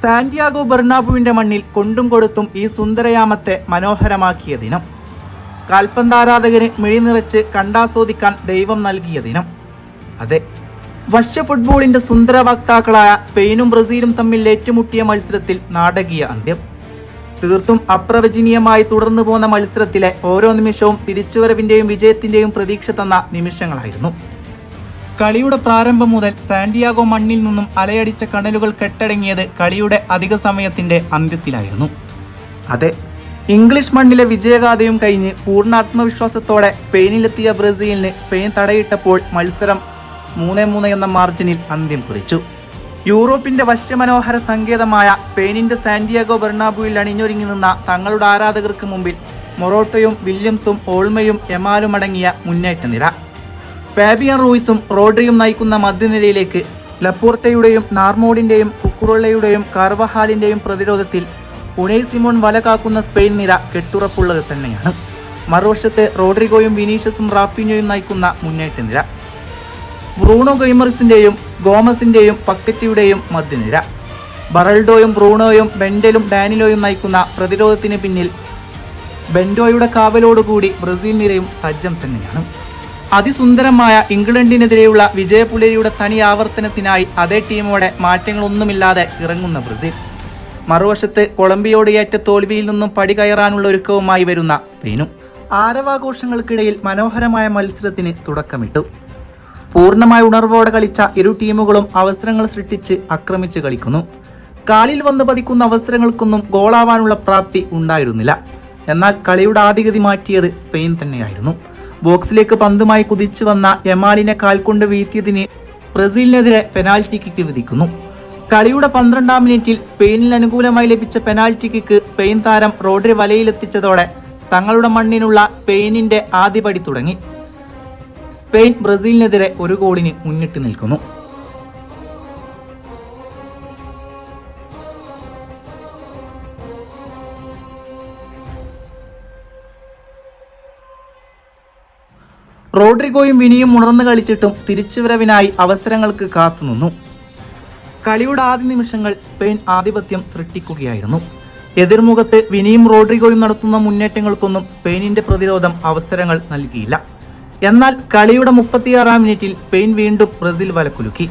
Santiago ബെർണാബുവിന്റെ മണ്ണിൽ കൊണ്ടും കൊടുത്തും ഈ സുന്ദരയാമത്തെ മനോഹരമാക്കിയ ദിനം. കാൽപന്താരാധകന് മിഴിനിറച്ച് കണ്ടാസ്വദിക്കാൻ ദൈവം നൽകിയ ദിനം. അതെ വർഷ ഫുട്ബോളിന്റെ സുന്ദര വക്താക്കളായ സ്പെയിനും ബ്രസീലും തമ്മിൽ ഏറ്റുമുട്ടിയ മത്സരത്തിൽ നാടകീയ അന്ത്യം. തീർത്തും അപ്രവചനീയമായി തുടർന്നു പോന്ന മത്സരത്തിലെ ഓരോ നിമിഷവും തിരിച്ചുവരവിന്റെയും വിജയത്തിന്റെയും പ്രതീക്ഷ തന്ന നിമിഷങ്ങളായിരുന്നു. കളിയുടെ പ്രാരംഭം മുതൽ സാന്റിയാഗോ മണ്ണിൽ നിന്നും അലയടിച്ച കണലുകൾ കെട്ടടങ്ങിയത് കളിയുടെ അധിക സമയത്തിന്റെ അന്ത്യത്തിലായിരുന്നു. അതെ ഇംഗ്ലീഷ് മണ്ണിലെ വിജയഗാഥയും കഴിഞ്ഞ് പൂർണ ആത്മവിശ്വാസത്തോടെ സ്പെയിനിലെത്തിയ ബ്രസീലിന് സ്പെയിൻ തടയിട്ടപ്പോൾ മത്സരം മൂന്ന് മൂന്ന് എന്ന മാർജിനിൽ അന്ത്യം കുറിച്ചു. യൂറോപ്പിന്റെ വശ്യമനോഹര സങ്കേതമായ സ്പെയിനിന്റെ സാന്റിയാഗോ ബെർണാബുവിൽ അണിഞ്ഞൊരുങ്ങി നിന്ന തങ്ങളുടെ ആരാധകർക്ക് മുമ്പിൽ മൊറോട്ടോയും വില്യംസും ഓൾമയും എമാലും അടങ്ങിയ മുന്നേറ്റ നിര ഫാബിയൻ റൂയിസും റോഡ്രിയും നയിക്കുന്ന മധ്യനിരയിലേക്ക് ലപ്പോർട്ടയുടെയും നാർമോഡിന്റെയും കുക്കുറുള്ളയുടെയും കാർവഹാലിന്റെയും പ്രതിരോധത്തിൽ ഉണൈ സിമോൺ വല കാക്കുന്ന സ്പെയിൻ നിര കെട്ടുറപ്പുള്ളത് തന്നെയാണ്. മറുവശത്ത് റോഡ്രിഗോയും വിനീഷ്യസും റാഫിനോയും നയിക്കുന്ന മുന്നേറ്റ നിര. ബ്രൂണോ ഗെയ്മറിസിന്റെയും ഗോമസിന്റെയും പക്കറ്റിയുടെയും മധ്യനിര. ബറൽഡോയും ബ്രൂണോയും ബെൻഡലും ഡാനിലോയും നയിക്കുന്ന പ്രതിരോധത്തിന് പിന്നിൽ ബെൻഡോയുടെ കാവലോടുകൂടി ബ്രസീൽ നിരയും സജ്ജം തന്നെയാണ്. അതിസുന്ദരമായ ഇംഗ്ലണ്ടിനെതിരെയുള്ള വിജയപുലരിയുടെ തനി ആവർത്തനത്തിനായി അതേ ടീമോടെ മാറ്റങ്ങളൊന്നുമില്ലാതെ ഇറങ്ങുന്ന ബ്രസീൽ. മറുവശത്ത് കൊളംബിയോട് ഏറ്റ തോൽവിയിൽ നിന്നും പടി കയറാനുള്ള ഒരുക്കവുമായി വരുന്ന സ്പെയിനും ആരവാഘോഷങ്ങൾക്കിടയിൽ മനോഹരമായ മത്സരത്തിന് തുടക്കമിട്ടു. പൂർണമായ ഉണർവോടെ കളിച്ച ഇരു ടീമുകളും അവസരങ്ങൾ സൃഷ്ടിച്ച് ആക്രമിച്ച് കളിക്കുന്നു. കാലിൽ വന്ന് പതിക്കുന്ന അവസരങ്ങൾക്കൊന്നും ഗോളാവാനുള്ള പ്രാപ്തി ഉണ്ടായിരുന്നില്ല. എന്നാൽ കളിയുടെ ആദ്യഗതി മാറ്റിയത് സ്പെയിൻ തന്നെയായിരുന്നു. ബോക്സിലേക്ക് പന്തുമായി കുതിച്ചു വന്ന യമാലിനെ കാൽകൊണ്ട് വീഴ്ത്തിയതിന് ബ്രസീലിനെതിരെ പെനാൽറ്റി കിക്ക് വിധിക്കുന്നു. കളിയുടെ പന്ത്രണ്ടാം മിനിറ്റിൽ സ്പെയിനിന് അനുകൂലമായി ലഭിച്ച പെനാൽറ്റി കിക്ക് സ്പെയിൻ താരം റോഡ്രി വലയിലെത്തിച്ചതോടെ തങ്ങളുടെ മണ്ണിനുള്ള സ്പെയിനിന്റെ ആദ്യപടി തുടങ്ങി. സ്പെയിൻ ബ്രസീലിനെതിരെ ഒരു ഗോളിന് മുന്നിട്ട് നിൽക്കുന്നു. റോഡ്രിഗോയും വിനിയും ഉണർന്നു കളിച്ചിട്ടും തിരിച്ചുവരവിനായി അവസരങ്ങൾക്ക് കാത്തുനിന്നു കളിയുടെ ആദ്യ നിമിഷങ്ങൾ സ്പെയിൻ ആധിപത്യം സൃഷ്ടിക്കുകയായിരുന്നു. എതിർമുഖത്ത് വിനിയും റോഡ്രിഗോയും നടത്തുന്ന മുന്നേറ്റങ്ങൾക്കൊന്നും സ്പെയിനിന്റെ പ്രതിരോധം അവസരങ്ങൾ നൽകിയില്ല. എന്നാൽ കളിയുടെ മുപ്പത്തിയാറാം മിനിറ്റിൽ സ്പെയിൻ വീണ്ടും ബ്രസീൽ വലക്കുലുക്കി.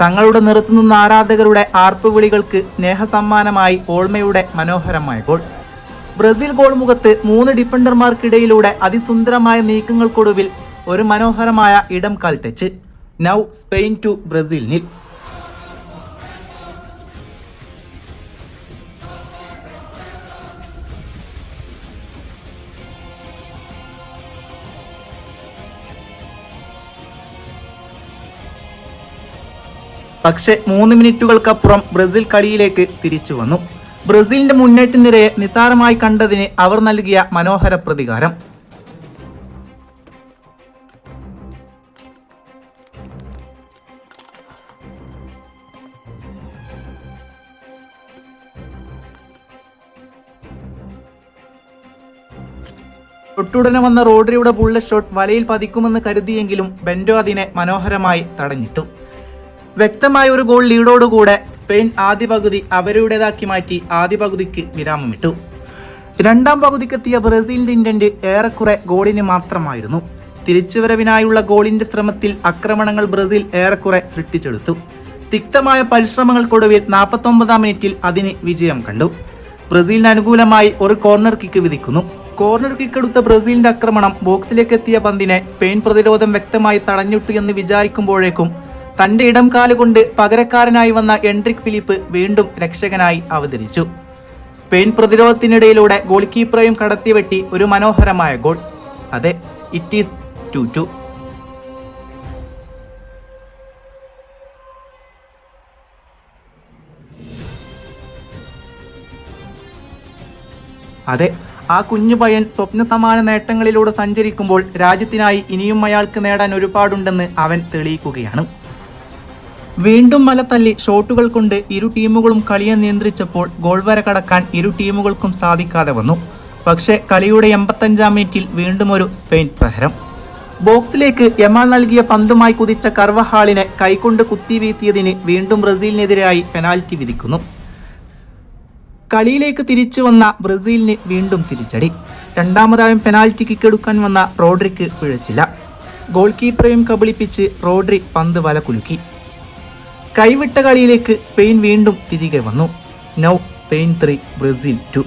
തങ്ങളുടെ നിറത്തുനിന്ന ആരാധകരുടെ ആർപ്പുവിളികൾക്ക് സ്നേഹസമ്മാനമായി ഓൾമയുടെ മനോഹരമായ ഗോൾ. ബ്രസീൽ ഗോൾ മുഖത്ത് മൂന്ന് ഡിഫൻഡർമാർക്കിടയിലൂടെ അതിസുന്ദരമായ നീക്കങ്ങൾക്കൊടുവിൽ ഒരു മനോഹരമായ ഇടം കാൽ നൗ സ്പെയിൻ ടു ബ്രസീൽ നിൽ പക്ഷേ മൂന്ന് മിനിറ്റുകൾക്കപ്പുറം ബ്രസീൽ കളിയിലേക്ക് തിരിച്ചു വന്നു. ബ്രസീലിന്റെ മുന്നേറ്റ നിരയെ നിസാരമായി കണ്ടതിന് അവർ നൽകിയ മനോഹര പ്രതികാരം. തൊട്ടുടനെ വന്ന റോഡ്രിയുടെ ബുള്ളറ്റ് ഷോട്ട് വലയിൽ പതിക്കുമെന്ന് കരുതിയെങ്കിലും ബെൻഡോ അതിനെ മനോഹരമായി തടഞ്ഞിട്ടു. വ്യക്തമായ ഒരു ഗോൾ ലീഡോടുകൂടെ സ്പെയിൻ ആദ്യ പകുതി അവരുടേതാക്കി മാറ്റി ആദ്യ പകുതിക്ക് വിരാമമിട്ടു. രണ്ടാം പകുതിക്കെത്തിയ ബ്രസീലിന്റെ ഇന്റന്റ് ഏറെക്കുറെ ഗോളിന് മാത്രമായിരുന്നു. തിരിച്ചുവരവിനായുള്ള ഗോളിന്റെ ശ്രമത്തിൽ ആക്രമണങ്ങൾ ബ്രസീൽ ഏറെക്കുറെ സൃഷ്ടിച്ചെടുത്തു. തിക്തമായ പരിശ്രമങ്ങൾക്കൊടുവിൽ നാൽപ്പത്തൊമ്പതാം മിനിറ്റിൽ അതിന് വിജയം കണ്ടു. ബ്രസീലിന് അനുകൂലമായി ഒരു കോർണർ കിക്ക് വിധിക്കുന്നു. കോർണർ കിക്ക് എടുത്ത ബ്രസീലിന്റെ ആക്രമണം ബോക്സിലേക്ക് എത്തിയ പന്തിനെ സ്പെയിൻ പ്രതിരോധം വ്യക്തമായി തടഞ്ഞിട്ടു എന്ന് വിചാരിക്കുമ്പോഴേക്കും തന്റെ ഇടം കാലുകൊണ്ട് പകരക്കാരനായി വന്ന എൻട്രിക് ഫിലിപ്പ് വീണ്ടും രക്ഷകനായി അവതരിച്ചു. സ്പെയിൻ പ്രതിരോധത്തിനിടയിലൂടെ ഗോൾ കീപ്പറെയും കടത്തിവെട്ടി ഒരു മനോഹരമായ ഗോൾ. അതെ ഇറ്റ് ഈസ് ടു ടു അതെ ആ കുഞ്ഞു പയ്യൻ സ്വപ്നസമാന നേട്ടങ്ങളിലൂടെ സഞ്ചരിക്കുമ്പോൾ രാജ്യത്തിനായി ഇനിയും അയാൾക്ക് നേടാൻ ഒരുപാടുണ്ടെന്ന് അവൻ തെളിയിക്കുകയാണ്. വീണ്ടും മല തല്ലി ഷോട്ടുകൾ കൊണ്ട് ഇരു ടീമുകളും കളിയെ നിയന്ത്രിച്ചപ്പോൾ ഗോൾ വര കടക്കാൻ ഇരു ടീമുകൾക്കും സാധിക്കാതെ വന്നു. പക്ഷേ കളിയുടെ എൺപത്തഞ്ചാം മിനിറ്റിൽ വീണ്ടും ഒരു സ്പെയിൻ പ്രഹരം. ബോക്സിലേക്ക് യമാൽ നൽകിയ പന്തുമായി കുതിച്ച കർവഹാളിനെ കൈകൊണ്ട് കുത്തി വീഴ്ത്തിയതിന് വീണ്ടും ബ്രസീലിനെതിരായി പെനാൽറ്റി വിധിക്കുന്നു. കളിയിലേക്ക് തിരിച്ചു വന്ന ബ്രസീലിന് വീണ്ടും തിരിച്ചടി. രണ്ടാമതായും പെനാൽറ്റി കിക്കെടുക്കാൻ വന്ന റോഡ്രിക്ക് പിഴച്ചില്ല. ഗോൾ കീപ്പറെയും കബളിപ്പിച്ച് റോഡ്രി പന്ത് വല കുലുക്കി കൈവിട്ട കളിയിലേക്ക് സ്പെയിൻ വീണ്ടും തിരികെ വന്നു. Now Spain three Brazil two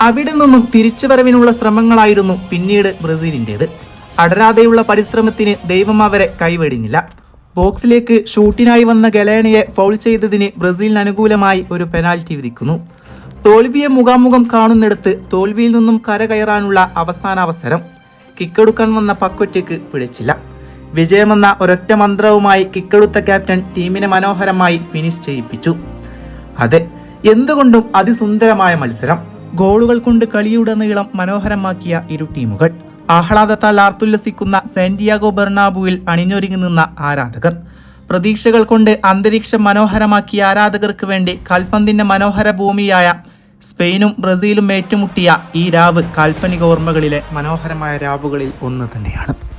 അവിടെ നിന്നും തിരിച്ചു വരവിനുള്ള ശ്രമങ്ങളായിരുന്നു പിന്നീട് ബ്രസീലിന്റേത്. അടരാതെയുള്ള പരിശ്രമത്തിന് ദൈവം അവരെ കൈവെടിഞ്ഞില്ല. ബോക്സിലേക്ക് ഷൂട്ടിനായി വന്ന ഗലേണയെ ഫൗൾ ചെയ്തതിന് ബ്രസീലിന് അനുകൂലമായി ഒരു പെനാൽറ്റി വിധിക്കുന്നു. തോൽവിയെ മുഖാമുഖം കാണുന്നിടത്ത് തോൽവിയിൽ നിന്നും കരകയറാനുള്ള അവസാന അവസരം കിക്കെടുക്കാൻ വന്ന പക്വറ്റയ്ക്ക് പിഴച്ചില്ല. വിജയമെന്ന ഒരൊറ്റ മന്ത്രവുമായി കിക്കെടുത്ത ക്യാപ്റ്റൻ ടീമിനെ മനോഹരമായി ഫിനിഷ് ചെയ്യിപ്പിച്ചു. അതെ എന്തുകൊണ്ടും അതിസുന്ദരമായ മത്സരം. ഗോളുകൾ കൊണ്ട് കളിയുടനീളം മനോഹരമാക്കിയ ഇരു ടീമുകൾ. ആഹ്ലാദത്താൽ ആർത്തുല്ലസിക്കുന്ന സാന്റിയാഗോ ബെർണാബുവിൽ അണിഞ്ഞൊരുങ്ങി നിന്ന ആരാധകർ. പ്രതീക്ഷകൾ കൊണ്ട് അന്തരീക്ഷം മനോഹരമാക്കിയ ആരാധകർക്ക് വേണ്ടി കാൽപന്തിന്റെ മനോഹര ഭൂമിയായ സ്പെയിനും ബ്രസീലും ഏറ്റുമുട്ടിയ ഈ രാവ് കാൽപ്പനിക ഓർമ്മകളിലെ മനോഹരമായ രാവുകളിൽ ഒന്ന് തന്നെയാണ്.